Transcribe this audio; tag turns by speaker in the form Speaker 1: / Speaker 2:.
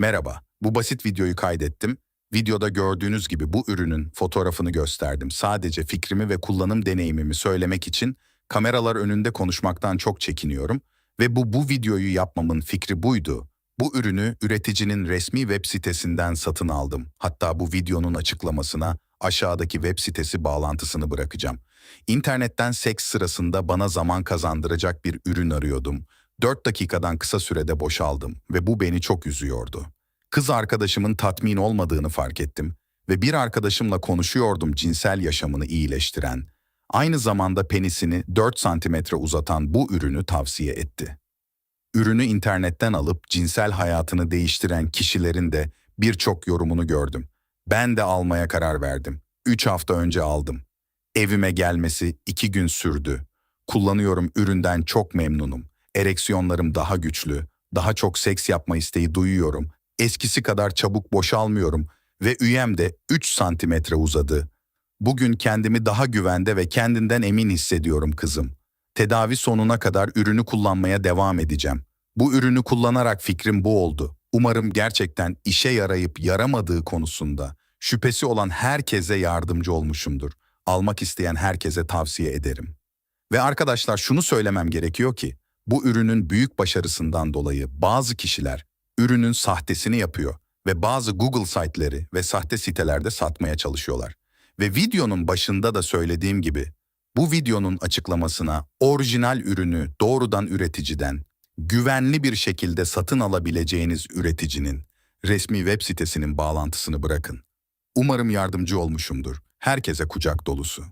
Speaker 1: Merhaba, bu basit videoyu kaydettim. Videoda gördüğünüz gibi bu ürünün fotoğrafını gösterdim. Sadece fikrimi ve kullanım deneyimimi söylemek için kameralar önünde konuşmaktan çok çekiniyorum ve bu bu videoyu yapmamın fikri buydu. Bu ürünü üreticinin resmi web sitesinden satın aldım. Hatta bu videonun açıklamasına aşağıdaki web sitesi bağlantısını bırakacağım. İnternetten seks sırasında bana zaman kazandıracak bir ürün arıyordum. 4 dakikadan kısa sürede boşaldım ve bu beni çok üzüyordu. Kız arkadaşımın tatmin olmadığını fark ettim ve bir arkadaşımla konuşuyordum cinsel yaşamını iyileştiren, aynı zamanda penisini 4 santimetre uzatan bu ürünü tavsiye etti. Ürünü internetten alıp cinsel hayatını değiştiren kişilerin de birçok yorumunu gördüm. Ben de almaya karar verdim. 3 hafta önce aldım. Evime gelmesi 2 gün sürdü. Kullanıyorum üründen çok memnunum. Ereksiyonlarım daha güçlü, daha çok seks yapma isteği duyuyorum. Eskisi kadar çabuk boşalmıyorum ve üyem de 3 santimetre uzadı. Bugün kendimi daha güvende ve kendinden emin hissediyorum kızım. Tedavi sonuna kadar ürünü kullanmaya devam edeceğim. Bu ürünü kullanarak fikrim bu oldu. Umarım gerçekten işe yarayıp yaramadığı konusunda şüphesi olan herkese yardımcı olmuşumdur. Almak isteyen herkese tavsiye ederim. Ve arkadaşlar şunu söylemem gerekiyor ki, bu ürünün büyük başarısından dolayı bazı kişiler ürünün sahtesini yapıyor ve bazı Google siteleri ve sahte sitelerde satmaya çalışıyorlar. Ve videonun başında da söylediğim gibi bu videonun açıklamasına orijinal ürünü doğrudan üreticiden güvenli bir şekilde satın alabileceğiniz üreticinin resmi web sitesinin bağlantısını bırakın. Umarım yardımcı olmuşumdur. Herkese kucak dolusu.